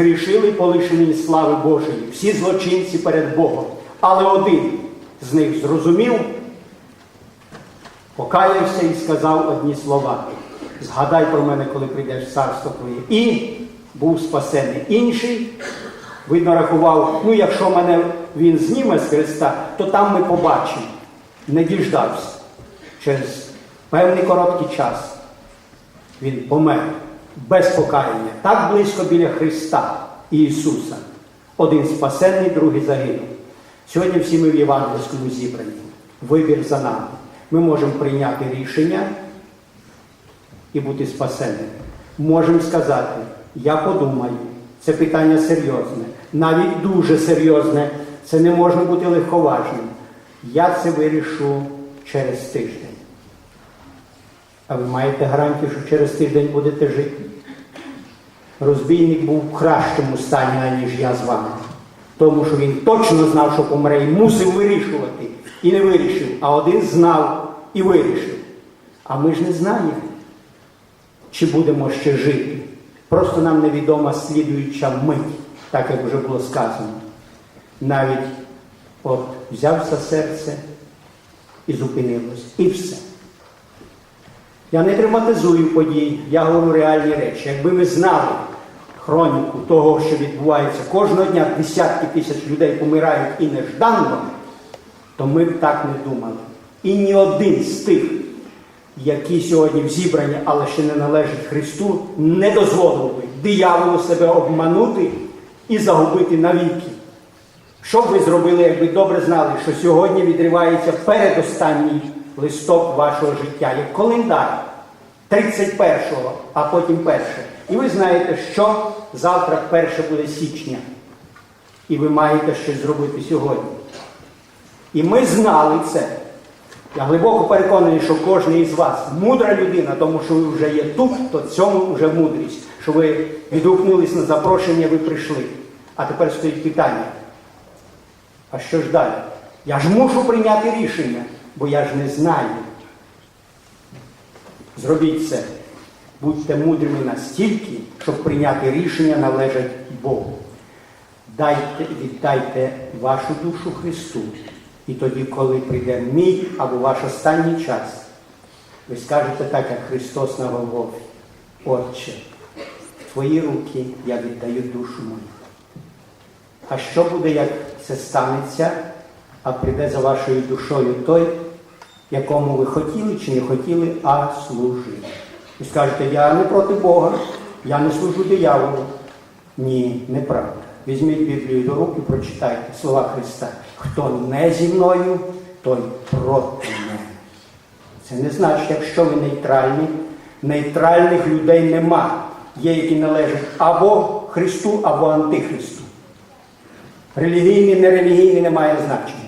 Грішили полишені слави Божої, всі злочинці перед Богом. Але один з них зрозумів, покаявся і сказав одні слова. Згадай про мене, коли прийдеш в царство твоє. І був спасений. Інший, видно, рахував, ну якщо мене він зніме з Христа, то там ми побачимо. Не діждався. Через певний короткий час він помер без покаяння, так близько біля Христа і Ісуса. Один спасенний, другий загинув. Сьогодні всі ми в Євангельському зібранні. Вибір за нами. Ми можемо прийняти рішення і бути спасенними. Можемо сказати, я подумаю, це питання серйозне, навіть дуже серйозне, це не можна бути легковажним. Я це вирішу через тиждень. А ви маєте гарантію, що через тиждень будете жити? Розбійник був в кращому стані, ніж я з вами. Тому що він точно знав, що помре, і мусив вирішувати. І не вирішив. А один знав і вирішив. А ми ж не знаємо, чи будемо ще жити. Просто нам невідома слідуюча мить, так як вже було сказано. Навіть от взявся серце і зупинилось. І все. Я не драматизую подій, я говорю реальні речі. Якби ми знали хроніку того, що відбувається кожного дня, десятки тисяч людей помирають і нежданно, то ми б так не думали. І ні один з тих, які сьогодні в зібранні, але ще не належать Христу, не дозволив би дияволу себе обманути і загубити навіки. Що б ви зробили, якби добре знали, що сьогодні відривається передостанній листок вашого життя, як календар 31-го, а потім перше. І ви знаєте, що завтра перше буде січня. І ви маєте щось зробити сьогодні. І ми знали це. Я глибоко переконаний, що кожен із вас мудра людина, тому що ви вже є тут, то цьому вже мудрість, що ви відгукнулись на запрошення, ви прийшли. А тепер стоїть питання. А що ж далі? Я ж мушу прийняти рішення, бо я ж не знаю. Зробіть це. Будьте мудрими настільки, щоб прийняти рішення належать Богу. Дайте, віддайте вашу душу Христу. І тоді, коли прийде мій або ваш останній час, ви скажете так, як Христос на Голгофі. Отче, в твої руки я віддаю душу мою. А що буде, як це станеться, а прийде за вашою душою той, якому ви хотіли чи не хотіли, а служили? І скажете, я не проти Бога, я не служу дияволу. Ні, неправда. Візьміть Біблію до рук і прочитайте слова Христа. Хто не зі мною, той проти мене. Це не значить, якщо ви нейтральні, нейтральних людей нема. Є, які належать або Христу, або Антихристу. Релігійні, нерелігійні не має значення.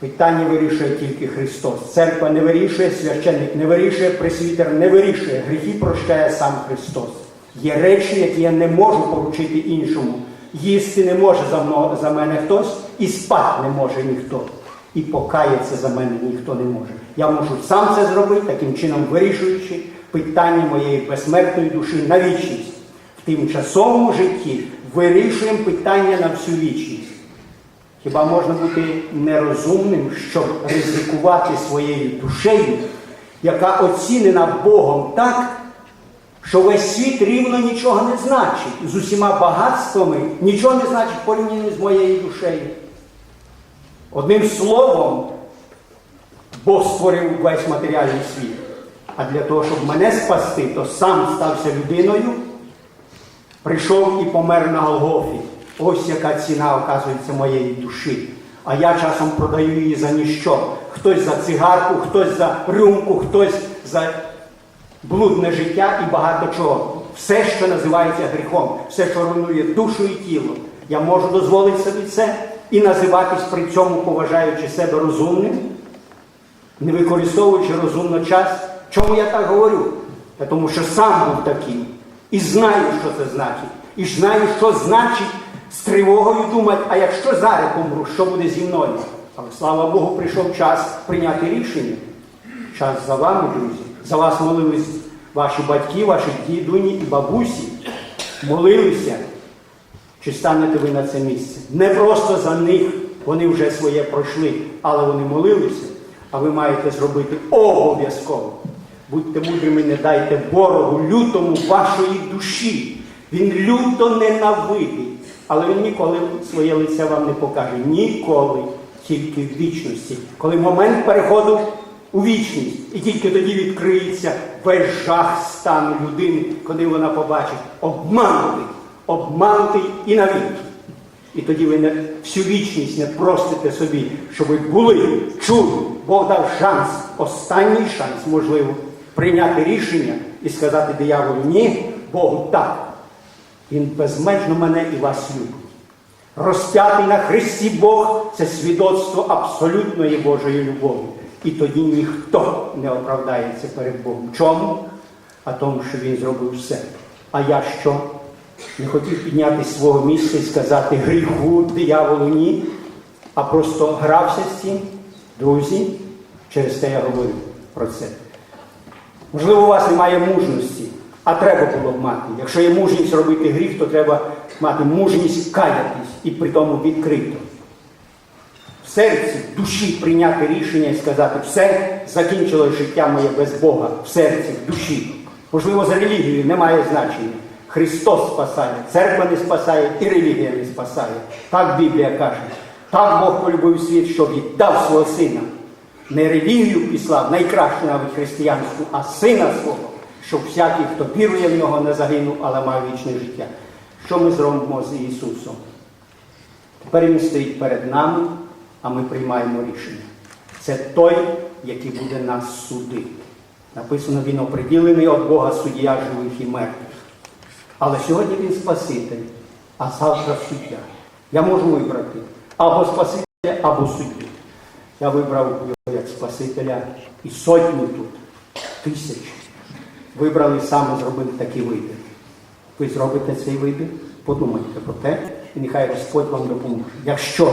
Питання вирішує тільки Христос. Церква не вирішує, священник не вирішує, пресвітер не вирішує. Гріхи прощає сам Христос. Є речі, які я не можу поручити іншому. Їсти не може за, мно- за мене хтось, і спати не може ніхто. І покаятися за мене ніхто не може. Я можу сам це зробити, таким чином вирішуючи питання моєї безсмертної душі на вічність. В тимчасовому житті вирішуємо питання на всю вічність. Хіба можна бути нерозумним, щоб ризикувати своєю душею, яка оцінена Богом так, що весь світ рівно нічого не значить. З усіма багатствами нічого не значить порівняно з моєю душею. Одним словом, Бог створив весь матеріальний світ. А для того, щоб мене спасти, то сам стався людиною, прийшов і помер на Голгофі. Ось яка ціна, оказується, моєї душі. А я часом продаю її за ніщо. Хтось за цигарку, хтось за рюмку, хтось за блудне життя і багато чого. Все, що називається гріхом, все, що руйнує душу і тіло. Я можу дозволити собі це і називатись при цьому, поважаючи себе розумним, не використовуючи розумно час. Чому я так говорю? Тому що сам був таким. І знаю, що це значить. І знаю, що значить з тривогою думати, а якщо зараз помру, що буде зі мною? Але слава Богу, прийшов час прийняти рішення. Час за вами, друзі. За вас молились ваші батьки, ваші дідуні і бабусі. молилися, чи станете ви на це місце? Не просто за них, вони вже своє пройшли, але вони молилися, а ви маєте зробити обов'язково. Будьте мудрими, не дайте ворогу лютому вашої душі. Він люто ненавидить, але він ніколи своє лице вам не покаже. Ніколи, тільки в вічності. Коли момент переходу у вічність, і тільки тоді відкриється весь жах стану людини, коли вона побачить обманутий, обманутий і навіки. І тоді ви не, всю вічність не простите собі, що ви були, чули, Бог дав шанс, останній шанс, можливо, прийняти рішення і сказати дияволу ні, Богу так. Він безмежно мене і вас любить. Розп'ятий на Христі Бог це свідоцтво абсолютної Божої любові. І тоді ніхто не оправдається перед Богом. Чому? А тому, що він зробив все. А я що? Не хотів підняти свого місця і сказати гріху, дияволу ні, а просто грався з цим, друзі, через те я говорю про це. Можливо, у вас немає мужності, а треба було б мати. Якщо є мужність робити гріх, то треба мати мужність каятись і при тому відкрито. В серці, в душі прийняти рішення і сказати, все, закінчилось життя моє без Бога, в серці, в душі. Можливо, за релігією немає значення. Христос спасає, церква не спасає і релігія не спасає. Так Біблія каже. Так Бог полюбив світ, що віддав свого сина. Не релігію післав, найкращу навіть християнську, а сина свого, щоб всякий, хто вірує в нього, не загинув, але мав вічне життя. Що ми зробимо з Ісусом? Тепер Він стоїть перед нами, а ми приймаємо рішення. Це той, який буде нас судити. Написано, він оприділений від Бога суддя живих і мертвих. Але сьогодні він Спаситель, а завтра суддя. Я можу вибрати або Спасителя, або суддю. Я вибрав його як Спасителя і сотні тут, тисяч. Вибрали саме зробили такий вибір. Ви зробите цей вибір, подумайте про те, і нехай Господь вам допоможе. Якщо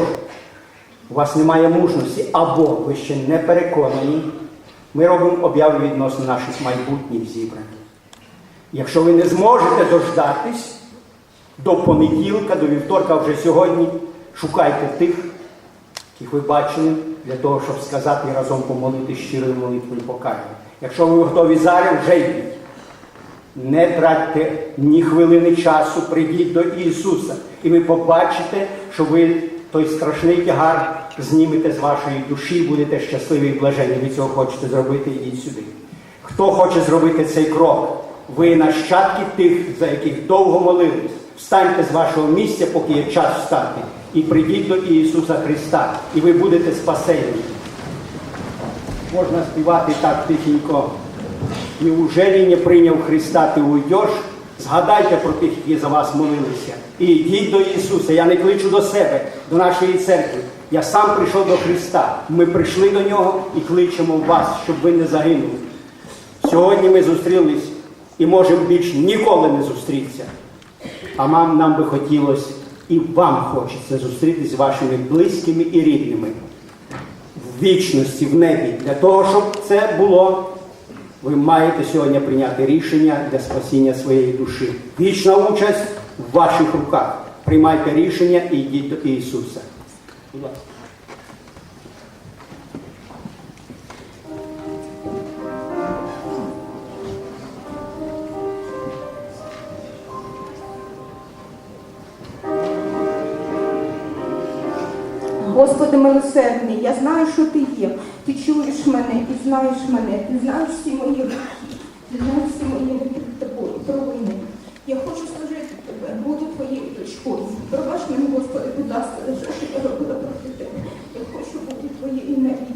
у вас немає мужності, або ви ще не переконані, ми робимо обяви відносно наших майбутніх зібрань. Якщо ви не зможете дождатись до понеділка, до вівторка, вже сьогодні, шукайте тих, яких ви бачили, для того, щоб сказати і разом помолити щирою молитвою покаяння. Якщо ви готові зараз, вже йдіть. Не тратьте ні хвилини часу, прийдіть до Ісуса, і ви побачите, що ви той страшний тягар знімете з вашої душі, будете щасливі і блажені. Ви цього хочете зробити, ідіть сюди. Хто хоче зробити цей крок? Ви нащадки тих, за яких довго молились. Встаньте з вашого місця, поки є час встати, і прийдіть до Ісуса Христа, і ви будете спасені. Можна співати так тихенько. Неужели не прийняв Христа, ти уйдеш? Згадайте про тих, які за вас молилися. І йдіть до Ісуса. Я не кличу до себе, до нашої церкви. Я сам прийшов до Христа. Ми прийшли до Нього і кличемо вас, щоб ви не загинули. Сьогодні ми зустрілись і можемо більш ніколи не зустрітися. А нам, нам би хотілося і вам хочеться зустрітися з вашими близькими і рідними вічності, в небі. Для того, щоб це було, ви маєте сьогодні прийняти рішення для спасіння своєї душі. Вічна участь в ваших руках. Приймайте рішення і йдіть до Ісуса. Господи милосердний, я знаю, що ти є. Ти чуєш мене і знаєш мене. Ти знаєш всі мої гріхи. Ти знаєш всі мої провини. Я хочу служити тебе, буду твоєю дочкою. Пробач мене, Господи, будь ласка, за що я робила проти тебе. Я хочу бути твоєю навіки.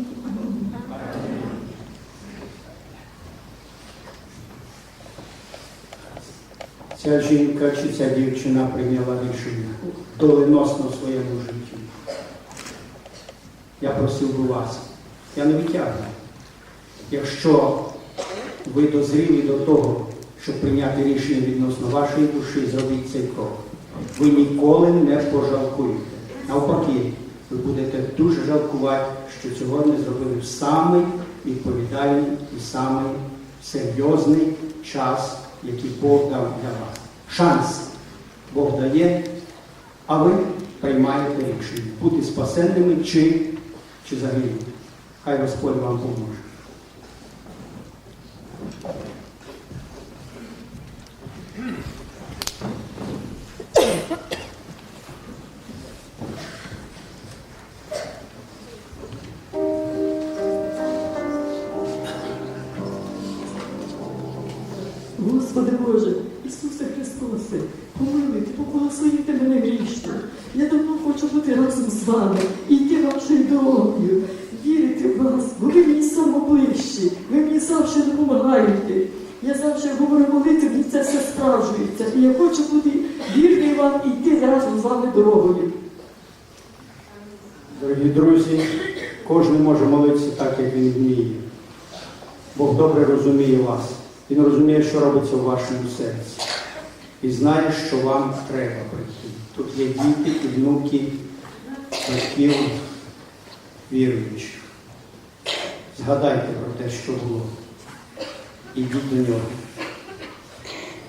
Ця жінка чи ця дівчина прийняла рішення доленосно своєму житті. Я просив би вас, я не витягну. Якщо ви дозріли до того, щоб прийняти рішення відносно вашої душі, зробіть цей крок. Ви ніколи не пожалкуєте. Навпаки, ви будете дуже жалкувати, що цього не зробили в самий відповідальний і самий серйозний час, який Бог дав для вас. Шанс Бог дає, а ви приймаєте рішення бути спасенними чи, чи загинути. Хай Господь вам поможе. Господи Боже, Ісусе Христосе, помилуйте, поблагословите мене грішно. Я давно хочу бути разом з вами, і йти вашою дорогою, вірити в вас, бо ви мені самоближчі, ви мені завжди допомагаєте. Я завжди говорю молитві, і це все справжується. І я хочу бути вірний вам і йти разом з вами дорогою. Дорогі друзі, кожен може молитися так, як він вміє. Бог добре розуміє вас. Він розуміє, що робиться в вашому серці. І знає, що вам треба прийти. Тут є діти і внуки батьків віруючих. Згадайте про те, що було. Ідіть до нього.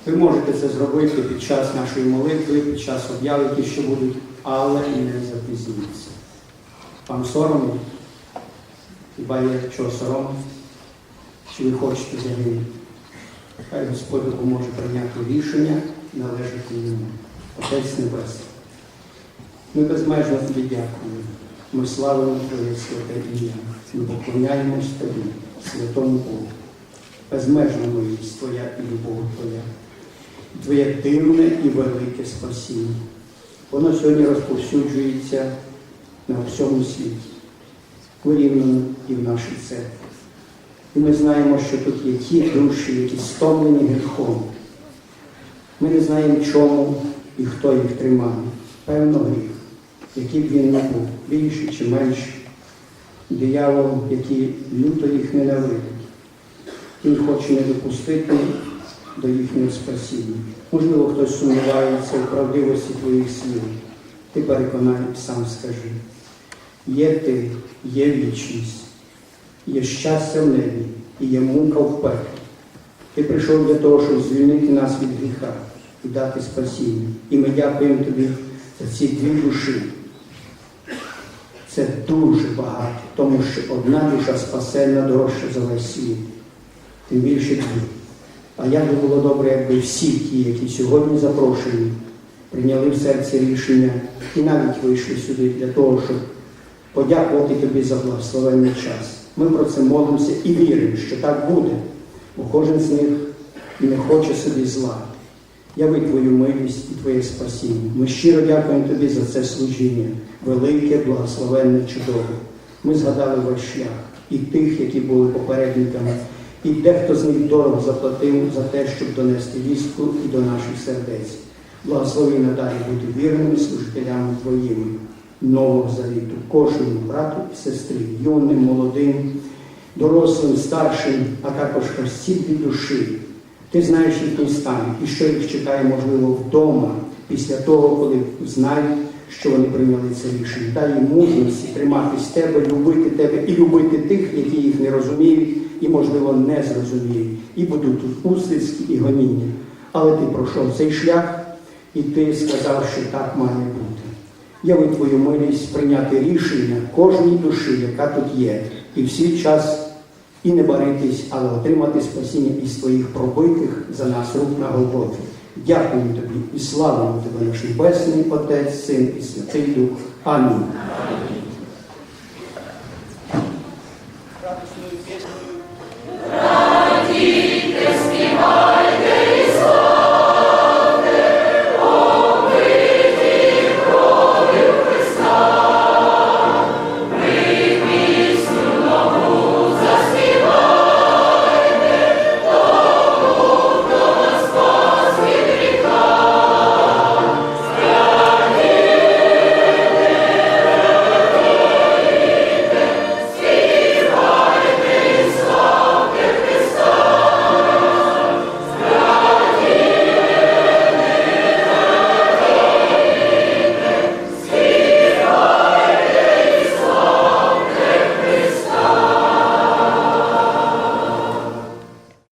Ви можете це зробити під час нашої молитви, під час об'яв, які ще будуть, але не запізніться. Вам соромно? Хіба є чого соромитися? Чи ви хочете загинути? Хай Господь допоможе прийняти рішення належати йому. Отець Небесний. Ми безмежно тобі дякуємо. Ми славимо Твоє святе ім'я. Ми поклоняємось Тобі, святому Богу. Безмежна милість Твоя і любов Твоя. Твоє дивне і велике спасіння. Воно сьогодні розповсюджується на всьому світі, Рівному і в нашій церкві. І ми знаємо, що тут є ті душі, які стомлені гріхом. Ми не знаємо, чому і хто їх тримає. Певно, гріх, який б він не був, більший чи менший. Диявол, який люто їх ненавидить. Він хоче не допустити до їхнього спасіння. Можливо, хтось сумнівається у правдивості твоїх слів. Ти переконай, сам скажи. Є ти, є вічність, є щастя в небі і є мука в пеклі. Ти прийшов для того, щоб звільнити нас від гріха і дати спасіння. І ми дякуємо тобі за ці дві душі. Це дуже багато, тому що одна душа спасенна дорожча за весь світ. Тим більше дві. А як би було добре, якби всі ті, які сьогодні запрошені, прийняли в серці рішення і навіть вийшли сюди для того, щоб подякувати тобі за благословенний час. Ми про це молимося і віримо, що так буде, бо кожен з них не хоче собі зла. Яви Твою милість і Твоє спасіння. Ми щиро дякуємо Тобі за це служіння, велике, благословенне, чудове. Ми згадали ваш шлях і тих, які були попередниками, і дехто з них дорого заплатив за те, щоб донести вістку і до наших сердець. Благослови надалі бути вірними служителями Твоїми нового завіту, кожному брату і сестрі, юним, молодим, дорослим, старшим, а також всі дві душі. Ти знаєш їхній стан і що їх чекає, можливо, вдома, після того, коли знають, що вони прийняли це рішення. Дай їм мужності триматись тебе, любити тебе і любити тих, які їх не розуміють і, можливо, не зрозуміють. І будуть услідські і гоніння. Але ти пройшов цей шлях, і ти сказав, що так має бути. Яви твою милість прийняти рішення кожній душі, яка тут є, і всі час і не баритись, але отримати спасіння із твоїх пробитих за нас рук на Голгофі. Дякую тобі і славимо тебе, наш Небесний Отець, Син і Святий Дух. Амінь.